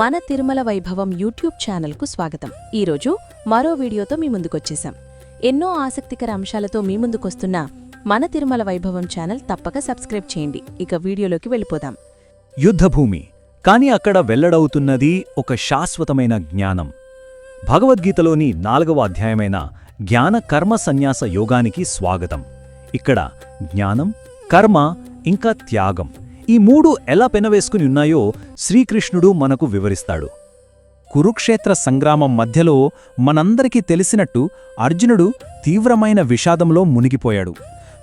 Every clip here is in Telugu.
మన తిరుమల వైభవం యూట్యూబ్ ఛానల్కు స్వాగతం. ఈరోజు మరో వీడియోతో మీ ముందుకొచ్చేశాం. ఎన్నో ఆసక్తికర అంశాలతో మీ ముందుకొస్తున్న మన తిరుమల వైభవం ఛానల్ తప్పక సబ్స్క్రైబ్ చేయండి. ఇక వీడియోలోకి వెళ్ళిపోదాం. యుద్ధభూమి. కాని అక్కడ వెల్లడవుతున్నది ఒక శాశ్వతమైన జ్ఞానం. భగవద్గీతలోని నాలుగవ అధ్యాయమైన జ్ఞాన కర్మ సన్యాస యోగానికి స్వాగతం. ఇక్కడ జ్ఞానం కర్మ ఇంకా త్యాగం. ఈ మూడు ఎలా పెనవేసుకుని ఉన్నాయో శ్రీకృష్ణుడు మనకు వివరిస్తాడు. కురుక్షేత్ర సంగ్రామం మధ్యలో మనందరికీ తెలిసినట్టు అర్జునుడు తీవ్రమైన విషాదంలో మునిగిపోయాడు.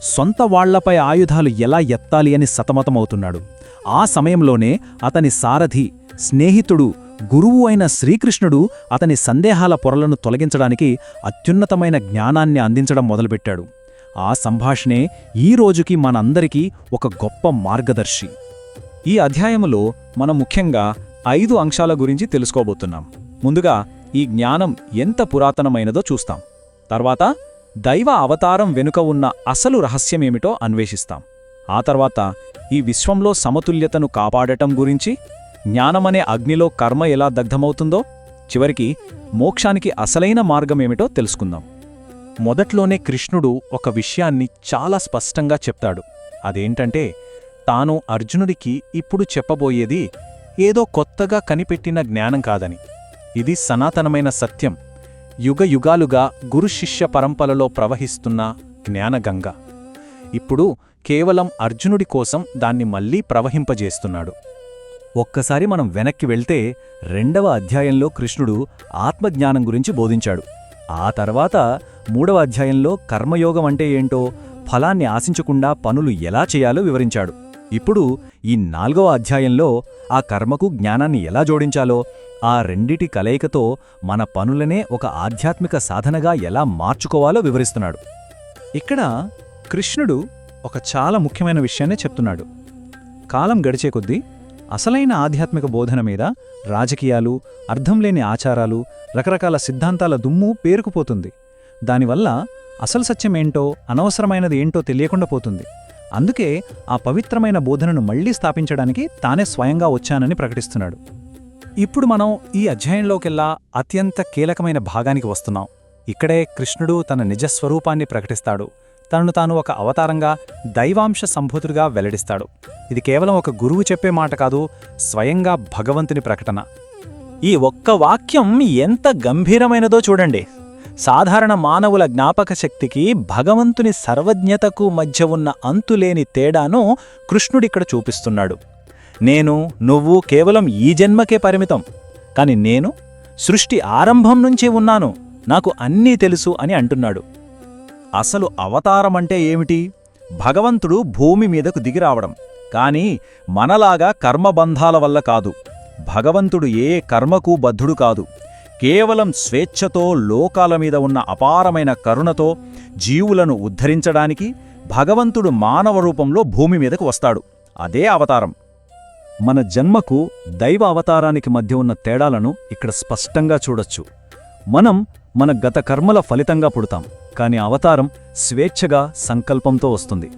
సొంత వాళ్ళపై ఆయుధాలు ఎలా ఎత్తాలి అని సతమతమవుతున్నాడు. ఆ సమయంలోనే అతని సారథి స్నేహితుడు గురువు అయిన శ్రీకృష్ణుడు అతని సందేహాల పొరలను తొలగించడానికి అత్యున్నతమైన జ్ఞానాన్ని అందించడం మొదలుపెట్టాడు. ఆ సంభాషణే ఈ రోజుకి మనందరికీ ఒక గొప్ప మార్గదర్శి. ఈ అధ్యాయములో మనం ముఖ్యంగా ఐదు అంశాల గురించి తెలుసుకోబోతున్నాం. ముందుగా ఈ జ్ఞానం ఎంత పురాతనమైనదో చూస్తాం. తర్వాత దైవ అవతారం వెనుక ఉన్న అసలు రహస్యమేమిటో అన్వేషిస్తాం. ఆ తర్వాత ఈ విశ్వంలో సమతుల్యతను కాపాడటం గురించి జ్ఞానమనే అగ్నిలో కర్మ ఎలా దగ్ధమవుతుందో చివరికి మోక్షానికి అసలైన మార్గమేమిటో తెలుసుకుందాం. మొదట్లోనే కృష్ణుడు ఒక విషయాన్ని చాలా స్పష్టంగా చెప్తాడు. అదేంటంటే తాను అర్జునుడికి ఇప్పుడు చెప్పబోయేది ఏదో కొత్తగా కనిపెట్టిన జ్ఞానం కాదని. ఇది సనాతనమైన సత్యం. యుగయుగాలుగా గురుశిష్య గురు పరంపరలో ప్రవహిస్తున్న జ్ఞానగంగ. ఇప్పుడు కేవలం అర్జునుడి కోసం దాన్ని మళ్ళీ ప్రవహింపజేస్తున్నాడు. ఒక్కసారి మనం వెనక్కి వెళ్తే రెండవ అధ్యాయంలో కృష్ణుడు ఆత్మజ్ఞానం గురించి బోధించాడు. ఆ తర్వాత మూడవ అధ్యాయంలో కర్మయోగం అంటే ఏంటో ఫలాన్ని ఆశించకుండా పనులు ఎలా చేయాలో వివరించాడు. ఇప్పుడు ఈ నాల్గవ అధ్యాయంలో ఆ కర్మకు జ్ఞానాన్ని ఎలా జోడించాలో ఆ రెండిటి కలయికతో మన పనులనే ఒక ఆధ్యాత్మిక సాధనగా ఎలా మార్చుకోవాలో వివరిస్తున్నాడు. ఇక్కడ కృష్ణుడు ఒక చాలా ముఖ్యమైన విషయాన్ని చెప్తున్నాడు. కాలం గడిచే కొద్దీ అసలైన ఆధ్యాత్మిక బోధన మీద రాజకీయాలు అర్థంలేని ఆచారాలు రకరకాల సిద్ధాంతాల దుమ్ము పేరుకుపోతుంది. దానివల్ల అసలు సత్యమేంటో అనవసరమైనది ఏంటో తెలియకుండా పోతుంది. అందుకే ఆ పవిత్రమైన బోధనను మళ్ళీ స్థాపించడానికి తానే స్వయంగా వచ్చానని ప్రకటిస్తున్నాడు. ఇప్పుడు మనం ఈ అధ్యాయంలోకెల్లా అత్యంత కీలకమైన భాగానికి వస్తున్నాం. ఇక్కడే కృష్ణుడు తన నిజస్వరూపాన్ని ప్రకటిస్తాడు. తనను తాను ఒక అవతారంగా దైవాంశ సంభూతుడిగా వెల్లడిస్తాడు. ఇది కేవలం ఒక గురువు చెప్పే మాట కాదు స్వయంగా భగవంతుని ప్రకటన. ఈ ఒక్క వాక్యం ఎంత గంభీరమైనదో చూడండి. సాధారణ మానవుల జ్ఞాపక శక్తికి భగవంతుని సర్వజ్ఞతకు మధ్య ఉన్న అంతులేని తేడాను కృష్ణుడిక్కడ చూపిస్తున్నాడు. నేను నువ్వు కేవలం ఈ జన్మకే పరిమితం. కాని నేను సృష్టి ఆరంభం నుంచే ఉన్నాను. నాకు అన్నీ తెలుసు అని అంటున్నాడు. అసలు అవతారమంటే ఏమిటి? భగవంతుడు భూమి మీదకు దిగిరావడం కాని మనలాగా కర్మబంధాల వల్ల కాదు. భగవంతుడు ఏ కర్మకు బద్ధుడు కాదు. కేవలం స్వేచ్ఛతో లోకాల మీద ఉన్న అపారమైన కరుణతో జీవులను ఉద్ధరించడానికి భగవంతుడు మానవ రూపంలో భూమి మీదకు వస్తాడు. అదే అవతారం. మన జన్మకు దైవ అవతారానికి మధ్య ఉన్న తేడాలను ఇక్కడ స్పష్టంగా చూడొచ్చు. మనం మన గత కర్మల ఫలితంగా పుడతాం కాని అవతారం స్వేచ్ఛగా సంకల్పంతో వస్తుంది.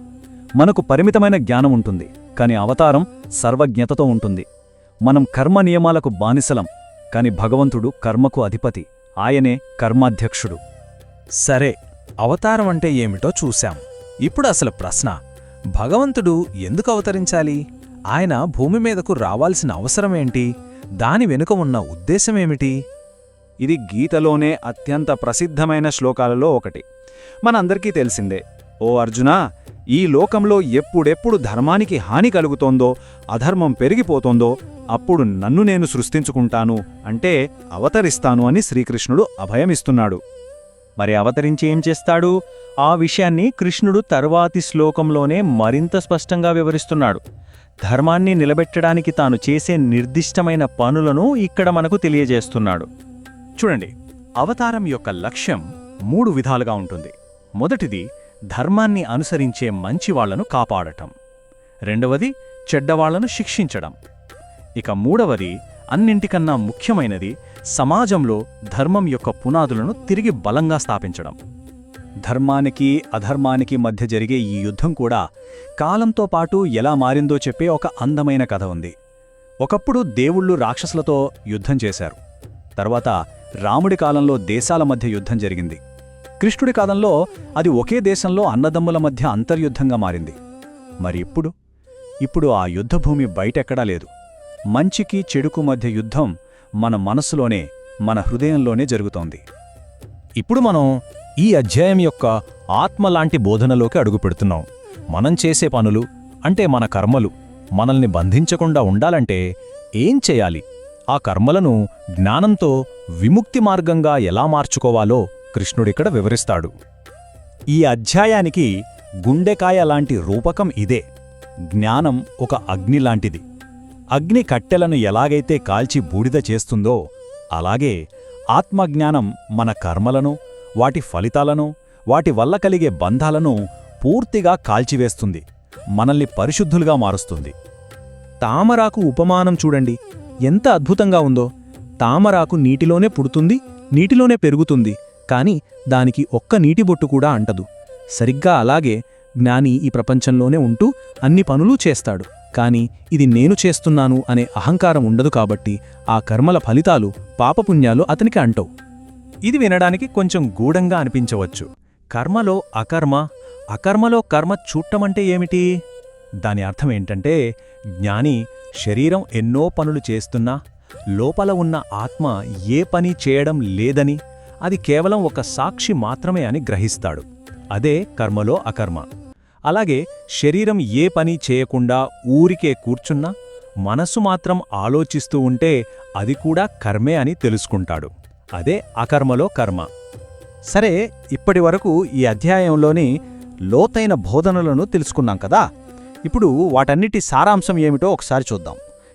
మనకు పరిమితమైన జ్ఞానం ఉంటుంది కాని అవతారం సర్వజ్ఞతతో ఉంటుంది. మనం కర్మ నియమాలకు బానిసలం కాని భగవంతుడు కర్మకు అధిపతి. ఆయనే కర్మాధ్యక్షుడు. సరే అవతారం అంటే ఏమిటో చూశాం. ఇప్పుడు అసలు ప్రశ్న భగవంతుడు ఎందుకు అవతరించాలి? ఆయన భూమి మీదకు రావాల్సిన అవసరమేంటి దాని వెనుక ఉన్న ఉద్దేశమేమిటి ఇది గీతలోనే అత్యంత ప్రసిద్ధమైన శ్లోకాలలో ఒకటి. మనందరికీ తెలిసిందే ఓ అర్జునా ఈ లోకంలో ఎప్పుడెప్పుడు ధర్మానికి హాని కలుగుతోందో అధర్మం పెరిగిపోతోందో అప్పుడు నన్ను నేను సృష్టించుకుంటాను అంటే అవతరిస్తాను అని శ్రీకృష్ణుడు అభయమిస్తున్నాడు. మరి అవతరించి ఏం చేస్తాడు? ఆ విషయాన్ని కృష్ణుడు తర్వాతి శ్లోకంలోనే మరింత స్పష్టంగా వివరిస్తున్నాడు. ధర్మాన్ని నిలబెట్టడానికి తాను చేసే నిర్దిష్టమైన పనులను ఇక్కడ మనకు తెలియజేస్తున్నాడు. చూడండి అవతారం యొక్క లక్ష్యం మూడు విధాలుగా ఉంటుంది. మొదటిది ధర్మాన్ని అనుసరించే మంచివాళ్ళను కాపాడటం. రెండవది చెడ్డవాళ్ళను శిక్షించడం. ఇక మూడవది అన్నింటికన్నా ముఖ్యమైనది సమాజంలో ధర్మం యొక్క పునాదులను తిరిగి బలంగా స్థాపించడం. ధర్మానికి అధర్మానికి మధ్య జరిగే ఈ యుద్ధం కూడా కాలంతో పాటు ఎలా మారిందో చెప్పే ఒక అందమైన కథ ఉంది. ఒకప్పుడు దేవుళ్ళు రాక్షసులతో యుద్ధం చేశారు. తర్వాత రాముడి కాలంలో దేశాల మధ్య యుద్ధం జరిగింది. కృష్ణుడి కాలంలో అది ఒకే దేశంలో అన్నదమ్ముల మధ్య అంతర్యుద్ధంగా మారింది. మరి ఇప్పుడు? ఇప్పుడు ఆ యుద్ధభూమి బయటెక్కడా లేదు. మంచికి చెడుకు మధ్య యుద్ధం మన మనసులోనే మన హృదయంలోనే జరుగుతోంది. ఇప్పుడు మనం ఈ అధ్యాయం యొక్క ఆత్మలాంటి బోధనలోకి అడుగుపెడుతున్నాం మనం చేసే పనులు అంటే మన కర్మలు మనల్ని బంధించకుండా ఉండాలంటే ఏం చేయాలి? ఆ కర్మలను జ్ఞానంతో విముక్తి మార్గంగా ఎలా మార్చుకోవాలో కృష్ణుడిక్కడ వివరిస్తాడు. ఈ అధ్యాయానికి గుండెకాయ లాంటి రూపకం ఇదే. జ్ఞానం ఒక అగ్ని లాంటిది. అగ్ని కట్టెలను ఎలాగైతే కాల్చి బూడిద చేస్తుందో అలాగే ఆత్మజ్ఞానం మన కర్మలను వాటి ఫలితాలను వాటి వల్ల కలిగే బంధాలను పూర్తిగా కాల్చివేస్తుంది. మనల్ని పరిశుద్ధులుగా మారుస్తుంది. తామరాకు ఉపమానం చూడండి. ఎంత అద్భుతంగా ఉందో. తామరాకు నీటిలోనే పుడుతుంది నీటిలోనే పెరుగుతుంది. కాని దానికి ఒక్క నీటి బొట్టు కూడా అంటదు. సరిగ్గా అలాగే జ్ఞాని ఈ ప్రపంచంలోనే ఉంటూ అన్ని పనులు చేస్తాడు. కాని ఇది నేను చేస్తున్నాను అనే అహంకారం ఉండదు కాబట్టి ఆ కర్మల ఫలితాలు పాపపుణ్యాలు అతనికి అంటవు. ఇది వినడానికి కొంచెం గూఢంగా అనిపించవచ్చు. కర్మలో అకర్మ అకర్మలో కర్మ చూట్టమంటే ఏమిటి? దాని అర్థం ఏంటంటే జ్ఞాని శరీరం ఎన్నో పనులు చేస్తున్నా లోపల ఉన్న ఆత్మ ఏ పని చేయడం లేదని అది కేవలం ఒక సాక్షి మాత్రమే అని గ్రహిస్తాడు. అదే కర్మలో అకర్మ. అలాగే శరీరం ఏ పని చేయకుండా ఊరికే కూర్చున్నా మనసు మాత్రం ఆలోచిస్తూ ఉంటే అది కూడా కర్మే అని తెలుసుకుంటాడు. అదే అకర్మలో కర్మ. సరే ఇప్పటివరకు ఈ అధ్యాయంలోని లోతైన బోధనలను తెలుసుకున్నాం కదా? ఇప్పుడు వాటన్నిటి సారాంశం ఏమిటో ఒకసారి చూద్దాం.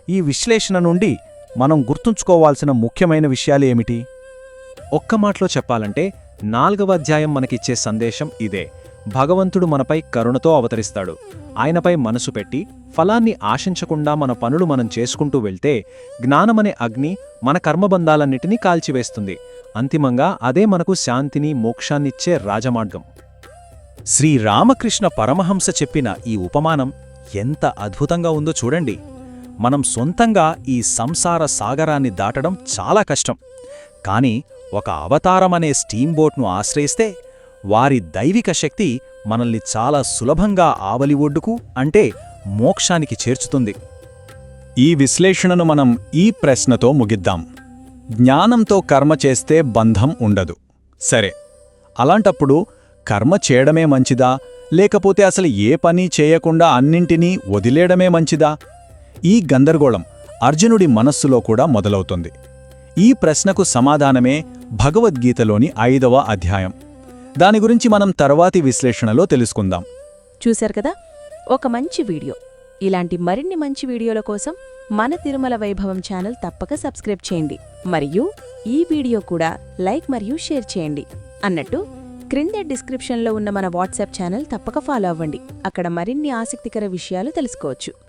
ఈ విశ్లేషణ నుండి మనం గుర్తుంచుకోవాల్సిన ముఖ్యమైన విషయాలు ఏమిటి? ఒక్క మాటలో చెప్పాలంటే నాల్గవ అధ్యాయం మనకిచ్చే సందేశం ఇదే. భగవంతుడు మనపై కరుణతో అవతరిస్తాడు. ఆయనపై మనసు పెట్టి ఫలాన్ని ఆశించకుండా మన పనులు మనం చేసుకుంటూ వెళ్తే జ్ఞానమనే అగ్ని మన కర్మబంధాలన్నిటినీ కాల్చివేస్తుంది. అంతిమంగా అదే మనకు శాంతిని మోక్షాన్నిచ్చే రాజమార్గం. శ్రీరామకృష్ణ పరమహంస చెప్పిన ఈ ఉపమానం ఎంత అద్భుతంగా ఉందో చూడండి. మనం సొంతంగా ఈ సంసార సాగరాన్ని దాటడం చాలా కష్టం. కానీ ఒక అవతారమనే స్టీంబోట్ను ఆశ్రయిస్తే వారి దైవిక శక్తి మనల్ని చాలా సులభంగా ఆవలి ఒడ్డుకు అంటే మోక్షానికి చేర్చుతుంది. ఈ విశ్లేషణను మనం ఈ ప్రశ్నతో ముగిద్దాం. జ్ఞానంతో కర్మ చేస్తే బంధం ఉండదు. సరే అలాంటప్పుడు కర్మ చేయడమే మంచిదా? లేకపోతే అసలు ఏ పని చేయకుండా అన్నింటినీ వదిలేయడమే మంచిదా? ఈ గందరగోళం అర్జునుడి మనస్సులో కూడా మొదలవుతుంది. ఈ ప్రశ్నకు సమాధానమే భగవద్గీతలోని ఐదవ అధ్యాయం. దాని గురించి మనం తర్వాతి విశ్లేషణలో తెలుసుకుందాం. చూశారు కదా? ఒక మంచి వీడియో. ఇలాంటి మరిన్ని మంచి వీడియోల కోసం మన తిరుమల వైభవం ఛానల్ తప్పక సబ్స్క్రైబ్ చేయండి. మరియు ఈ వీడియో కూడా లైక్ మరియు షేర్ చేయండి. అన్నట్టు క్రింద డిస్క్రిప్షన్లో ఉన్న మన వాట్సాప్ ఛానల్ తప్పక ఫాలో అవ్వండి. అక్కడ మరిన్ని ఆసక్తికర విషయాలు తెలుసుకోవచ్చు.